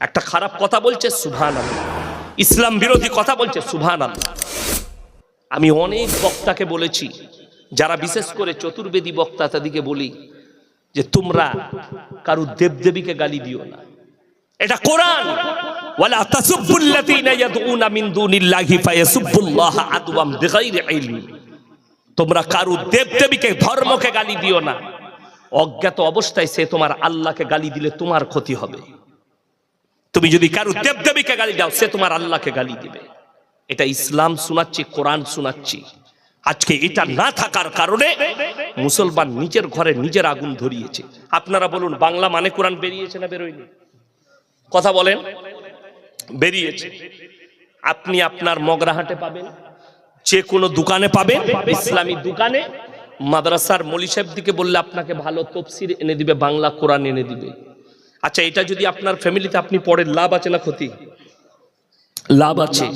একটা খারাপ কথা বলছে সুভান ইসলাম বিরোধী কথা বলছে সুভান আমি অনেক বক্তাকে বলেছি, যারা বিশেষ করে চতুর্বেদী বক্তা তাদেরকে বলি, যে তোমরা কারু দেবদেবীকে গালি দিও না। এটা কোরআন। তোমরা কারু দেবদেবীকে, ধর্মকে গালি দিও না। অজ্ঞাত অবস্থায় সে তোমার আল্লাহকে গালি দিলে তোমার ক্ষতি হবে। তুমি যদি কারু দেবদেবীকে গালি দাও, সে তোমার আল্লাহকে গালি দিবে। এটা ইসলাম শোনাচ্ছি, কোরআন শোনাচ্ছি। আজকে এটা না থাকার কারণে মুসলমান নিজের ঘরে নিজের আগুন ধরিয়েছে। আপনারা বলুন, বাংলা মানে কোরআন বেরিয়েছে না বেরোয়নি? কথা বলেন, বেরিয়েছে। আপনি আপনার মগরাহাটে পাবেন, যে কোনো দোকানে পাবেন, ইসলামী দোকানে। মাদ্রাসার মলি সাহেব দিকে বললে আপনাকে ভালো তফসির এনে দিবে, বাংলা কোরআন এনে দিবে। আচ্ছা এটা যদি আপনার ফ্যামিলিতে আপনি পড়েন, লাভ আছে না ক্ষতি? লাভ আছে।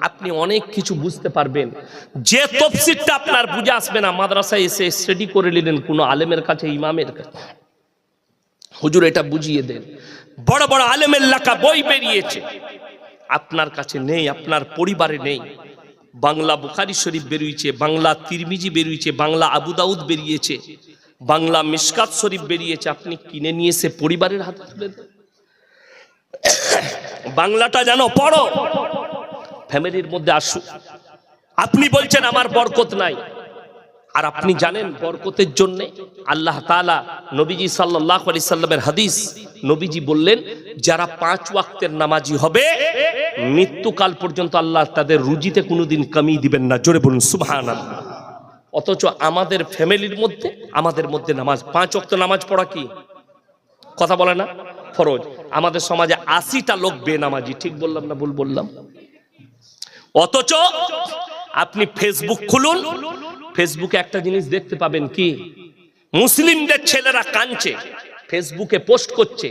আপনি অনেক কিছু বুঝতে পারবেন। যে তফসিরটা আপনার বুঝে আসবে না, মাদ্রাসায় এসে স্টাডি করে নিলেন, কোনো আলেমের কাছে, ইমামের কাছে। হুজুর, এটা বুঝিয়ে দেন। বড় বড় আলেমের লেখা বই বেরিয়েছে। আপনার কাছে নেই, আপনার পরিবারে নেই। বাংলা বুখারি শরীফ বেরিয়েছে, বাংলা তিরমিজি বেরিয়েছে, বাংলা আবু দাউদ বেরিয়েছে। বাংলা মিশকাত শরীফ বেরিয়েছে, আপনি কিনে নিয়ে এসে পরিবারের হাতে তুলে দেন। বাংলাটা যেন পড়ো। ফ্যামিলির মধ্যে আসুক আপনি বলছেন আমার বরকত নাই। আর আপনি জানেন বরকতের জন্য আল্লাহ তাআলা নবীজি সাল্লাল্লাহু আলাইহি সাল্লামের হাদিস নবীজি বললেন, যারা পাঁচ ওয়াক্তের নামাজি হবে, মৃত্যুকাল পর্যন্ত আল্লাহ তাদের রুজিতে কোনোদিন কমি দিবেন না। জোরে বলুন, সুবহানাল্লাহ। অথচ আমাদের ফ্যামিলির মধ্যে, আমাদের মধ্যে নামাজ, পাঁচ ওয়াক্ত নামাজ পড়া কি? কথা বলে না? ফরজ। আমাদের সমাজে আশিটা লোক বেনামাজি, ঠিক বললাম না ভুল বললাম? অথচ আপনি ফেসবুক খুলুন ফেসবুকে একটা জিনিস দেখতে পাবেন কি? মুসলিমদের ছেলেরা কাঁদছে ফেসবুকে পোস্ট করছে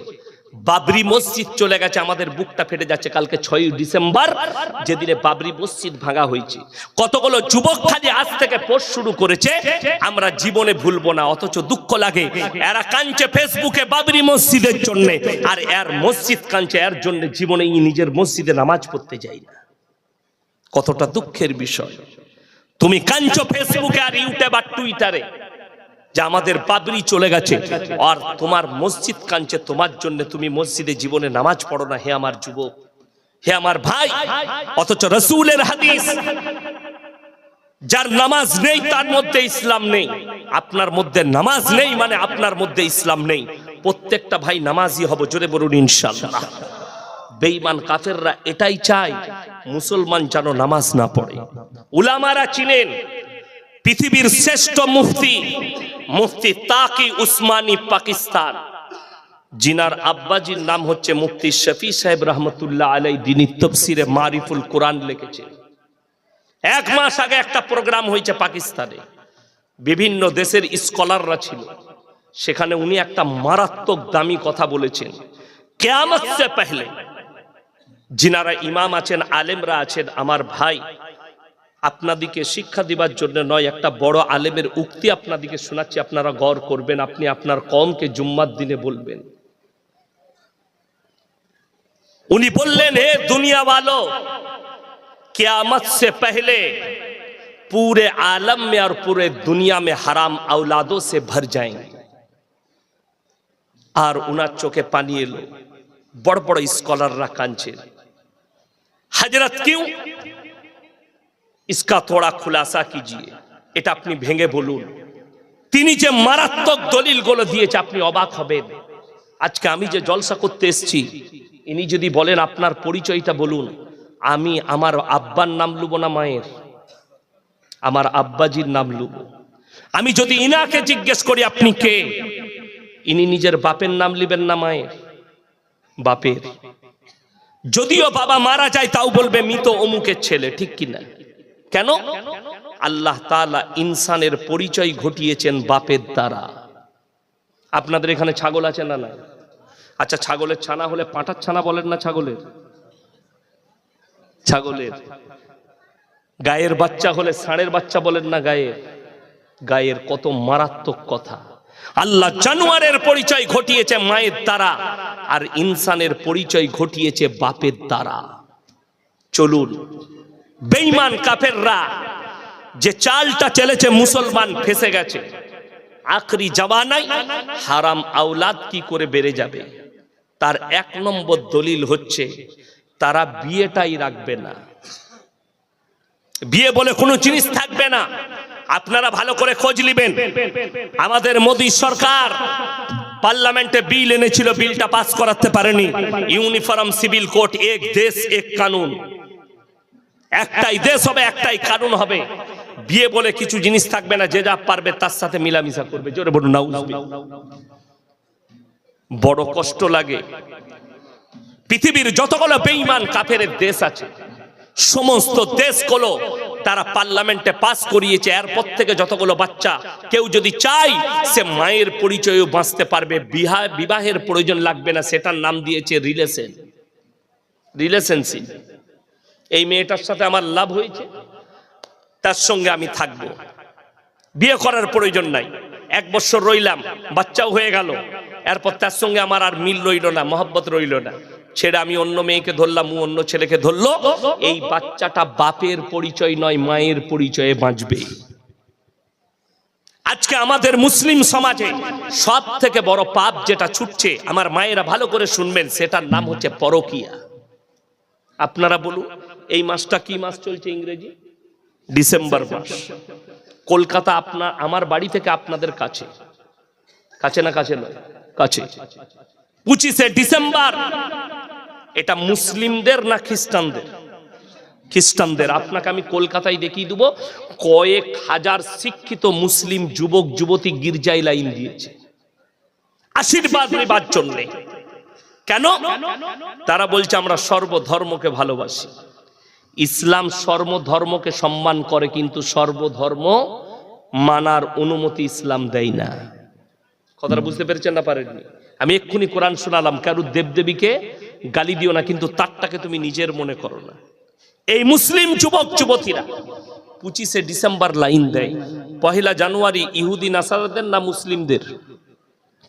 বাবরি মসজিদ চলে গেছে, আমাদের বুকটা ফেটে যাচ্ছে কালকে ছয়ই ডিসেম্বর, যেদিনে বাবরি মসজিদ ভাঙা হয়েছে। কতগুলো যুবক খালি আজ থেকে পোস্ট শুরু করেছে, আমরা জীবনে ভুলবো না, অথচ দুঃখ লাগে। এরা কাঁদছে ফেসবুকে বাবরি মসজিদের জন্য, আর এর মসজিদ কাঁদছে, এর জন্য জীবনে নিজের মসজিদে নামাজ পড়তে যাই না। কতটা দুঃখের বিষয়। তুমি কাঞ্চ ফেসবুকে আর ইউটিউব আর টুইটারে। যে আমাদের পাবরি চলে গেছে। আর তোমার মসজিদ কাঞ্চে তোমার জন্য তুমি মসজিদে জীবনে নামাজ পড়ো না, হে আমার যুবক, হে আমার ভাই। অথচ রসুলের হাদিস, যার নামাজ নেই, তার মধ্যে ইসলাম নেই। আপনার মধ্যে নামাজ নেই মানে আপনার মধ্যে ইসলাম নেই। প্রত্যেকটা ভাই নামাজি হব, জোরে বলুন ইনশাল্লাহ বেঈমান কাফেররা এটাই চায়, মুসলমান যেন নামাজ না পড়ে। উলামারা চিনেন, পৃথিবীর শ্রেষ্ঠ মুফতি মুফতি তাকি উসমানী, পাকিস্তান। জিনার আব্বাজির নাম হচ্ছে মুফতি শফি সাহেব রহমতুল্লাহ আলাই দিনী তফসিরে মারিফুল কোরআন লিখেছেন। এক মাস আগে একটা প্রোগ্রাম হয়েছে পাকিস্তানে। বিভিন্ন দেশের স্কলাররা ছিল। সেখানে উনি একটা মারাত্মক দামি কথা বলেছেন। কেয়ামত সে পহলে যিনারা ইমাম আছেন, আলেমরা আছেন, আমার ভাই আপনাদিকে শিক্ষা দিবার জন্য নয় একটা বড় আলেমের উক্তি আপনাদিকে শোনাচ্ছি আপনারা গড় করবেন আপনি আপনার কমকে জুম্মার দিনে বলবেন উনি বললেন হে দুনিয়া वालो क्यामत से पहले पूरे आलम में और पूरे दुनिया में हराम औलादों से भर जाएंगे আর উনার চোখে পানি এলো বড় বড় স্কলাররা কাঁদছেন हजरत क्यों इसका थोड़ा खुलासा कीजिए এটা আপনি ভেঙে বলুন তিনি যে মারাত্মক দলিলগুলো দিয়েছে আপনি অবাক হবেন আজকে আমি যে জলসা করতে এসেছি ইনি যদি বলেন আপনার পরিচয়টা বলুন আমি আমার আব্বার নাম লুবো না মায়ের আমার আব্বাজির নাম লুবো আমি যদি ইনাকে জিজ্ঞেস করি আপনি কে ইনি নিজের বাপের নাম লিবেন না মায়ের বাপের যদিও বাবা মারা যায় তাও বলবে মৃত অমুকের ছেলে ঠিক কিনা কেন? আল্লাহ তাআলা ইনসানের পরিচয় ঘটিয়েছেন বাপের দ্বারা। আপনাদের এখানে ছাগল আছে না না আচ্ছা ছাগলের ছানা হলে পাঁটার ছানা বলেন না ছাগলের? ছাগলের। গায়ের বাচ্চা হলে ষাঁড়ের বাচ্চা বলেন না গায়ের? গায়ের কত মারাত্মক কথা। আল্লাহ জানুয়ারের পরিচয় ঘটিয়েছে মায়ের দ্বারা আর ইনসানের পরিচয় ঘটিয়েছে বাপের দ্বারা। চলুন বেঈমান কাফেররা, যে চালটা চলেছে মুসলমান ফেসে গেছে। আখরি জামানায় হারাম আওলাদ কি করে বেড়ে যাবে? তার এক নম্বর দলিল হচ্ছে, তারা বিয়েটাই রাখবে না। বিয়ে বলে কোনো জিনিস থাকবে না। আপনারা ভালো করে খোঁজ নেবেন। আমাদের মোদী সরকার পার্লামেন্টে বিল এনেছিল, বিলটা পাস করাতে পারেনি। ইউনিফর্ম, সিভিল কোড, এক দেশ, এক কানুন। একটাই দেশ হবে, একটাই কারণ হবে। বিয়ে বলে কিছু জিনিস থাকবে না, যে যা পারবে তার সাথে মিলামিশা করবে। জোরে বলুন না বড় কষ্ট লাগে। পৃথিবীর যতগুলো বেঈমান কাফের দেশ আছে, সমস্ত দেশগুলো তারা পার্লামেন্টে পাস করিয়েছে। এরপর থেকে যতগুলো বাচ্চা কেউ যদি চায়, সে মায়ের পরিচয়ও বাঁচতে পারবে। বিবাহ বিবাহের প্রয়োজন লাগবে না, সেটার নাম দিয়েছে রিলেশন। রিলেশনশিপ। এই মেয়েটার সাথে আমার লাভ হয়েছে, তার সঙ্গে আমি থাকব। বিয়ে করার প্রয়োজন নাই। এক বছর রইলাম, বাচ্চাও হয়ে গেল। এরপর তার সঙ্গে আমার আর মিল রইল না, মহব্বত রইল না। ছেড়ে আমি অন্য মেয়েকে ধরলাম, ও অন্য ছেলেকে ধরলো। এই বাচ্চাটা বাপের পরিচয় নয়, মায়ের পরিচয়ে বাঁচবে। আজকে আমাদের মুসলিম সমাজে সব থেকে বড় পাপ যেটা ছুটছে, আমার মায়েরা ভালো করে শুনবেন, সেটার নাম হচ্ছে পরকিয়া। আপনারা বলুন এই মাসটা কি মাস চলছে ইংরেজি? ডিসেম্বর মাস। কলকাতা আপনার আমার বাড়ি থেকে আপনাদের কাছে। কাছে না কাছে নয়, কাছে। পঁচিশে ডিসেম্বর। এটা মুসলিমদের না খ্রিস্টানদের? খ্রিস্টানদের। আপনাকে আমি কলকাতায় দেখিয়ে দেবো, কয়েক হাজার শিক্ষিত মুসলিম যুবক, যুবতী গির্জায় লাইন দিয়েছে। আশীর্বাদ নেবার জন্যে। কেন? তারা বলছে, আমরা সর্বধর্মকে ভালোবাসি। ইসলাম সর্বধর্মকে সম্মান করে কিন্তু সর্বধর্ম মানার অনুমতি ইসলাম দেয় না। কথাটা বুঝতে পেরেছেন না পারেননি? আমি এক্ষুনি কোরআন শোনালাম কারু দেবদেবীকে গালি দিও না কিন্তু তারটাকে তুমি নিজের মনে করো না। এই মুসলিম যুবক যুবতীরা পঁচিশে ডিসেম্বর লাইন দেয় পহেলা জানুয়ারি ইহুদি নাসারাদের না মুসলিমদের?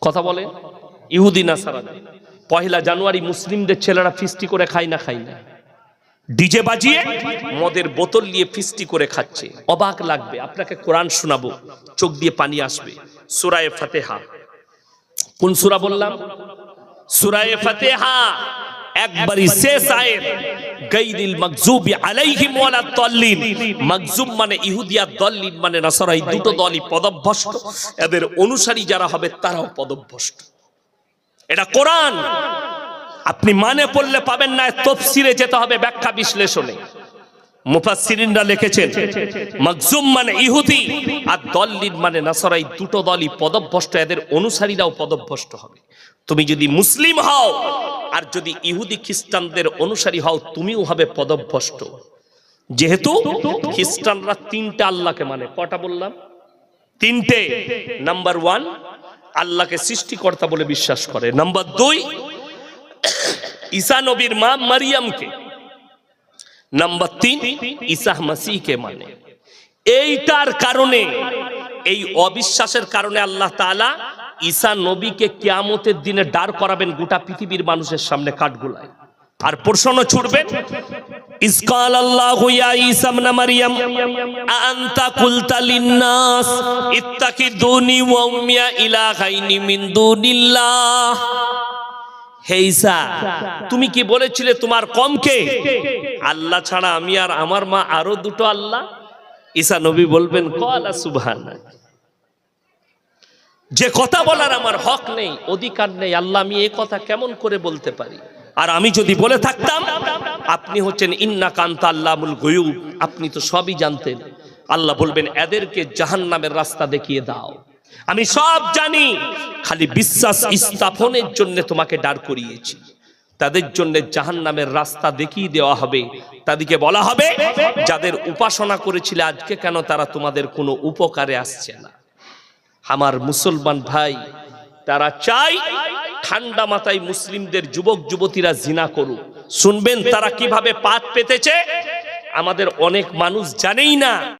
কথা বলে ইহুদি নাসারাদের। পহেলা জানুয়ারি মুসলিমদের ছেলেরা ফিস্টি করে খায় না খায় না। ডিজে বাজিয়ে মদের বোতল নিয়ে ফিস্টি করে খাচ্ছে। অবাক লাগবে, আপনাকে কোরআন শোনাবো, চোখ দিয়ে পানি আসবে। সুরায়ে ফাতেহা। কোন সুরা বললাম? সুরায়ে ফাতেহা, একবারই শেষ মাগজুব মানে ইহুদিয়া মানে দুটো দলই এদের অনুসারী যারা হবে, তারাও পদভ্রষ্ট। এটা কোরআন। আপনি মানে পড়লে পাবেন না তফসিরে যেতে হবে ব্যাখ্যা বিশ্লেষণে। মুফাসসিরিনরা লিখেছেন, মাকজুম মানে ইহুদি আর দল্লিন মানে নাসারাই। দুটো দলই পদভ্রষ্ট, এদের অনুসারীরাও পদভ্রষ্ট হবে। তুমি যদি মুসলিম হও আর যদি ইহুদি খ্রিস্টানদের অনুসারী হও, তুমিও হবে পদভ্রষ্ট। যেহেতু খ্রিস্টানরা তিনটা আল্লাহকে মানে কটা বললাম? তিনটে। নাম্বার ওয়ান, আল্লাহকে সৃষ্টিকর্তা বলে বিশ্বাস করে। নাম্বার দুই ঈসা নবীর মা মারিয়ামকে। নাম্বার তিন ঈসাহ মাসিহকে মানে। এইটার কারণে, এই অবিশ্বাসের কারণে আল্লাহ তাআলা ঈসা নবীকে কিয়ামতের দিনে দাঁড় করাবেন গোটা পৃথিবীর মানুষের সামনে কাঠগুলায়। আর প্রশ্ন ছুটবেন ইসকাল আল্লাহ ইয়া ঈসা ইবনে মারইয়াম আনতা কুলতা লিন্নাস ওয়া ইলাহাইনি মিন দুনিল্লাহ। তুমি কি বলেছিলে তোমার কমকে? আল্লাহ ছাড়া আমি আর আমার মা আরও দুটো আল্লাহ? ঈসা নবী বলবেন, কলা সুবহানাক যে কথা বলার আমার হক নেই, অধিকার নেই, আল্লাহ আমি এই কথা কেমন করে বলতে পারি? আর আমি যদি বলে থাকতাম, আপনি হচ্ছেন ইন্না কান্তা আল্লামুল গয়ুব, আপনি তো সবই জানতেন। আল্লাহ বলবেন, এদেরকে জাহান্নামের রাস্তা দেখিয়ে দাও। আমি সব জানি, খালি বিশ্বাস স্থাপনের জন্য তোমাকে দাঁড় করিয়েছি। তাদের জন্য জাহান্নামের রাস্তা দেখিয়ে দেওয়া হবে। তাদেরকে বলা হবে, যাদের উপাসনা করেছিলে আজকে কেন তারা তোমাদের কোনো উপকারে আসছে না। আমার মুসলমান ভাই, তারা চাই ঠান্ডা মাথায় মুসলিমদের যুবক যুবতীরা জিনা করুক। শুনবেন তারা কীভাবে পাত পেতেছে? আমাদের অনেক মানুষ জানেই না।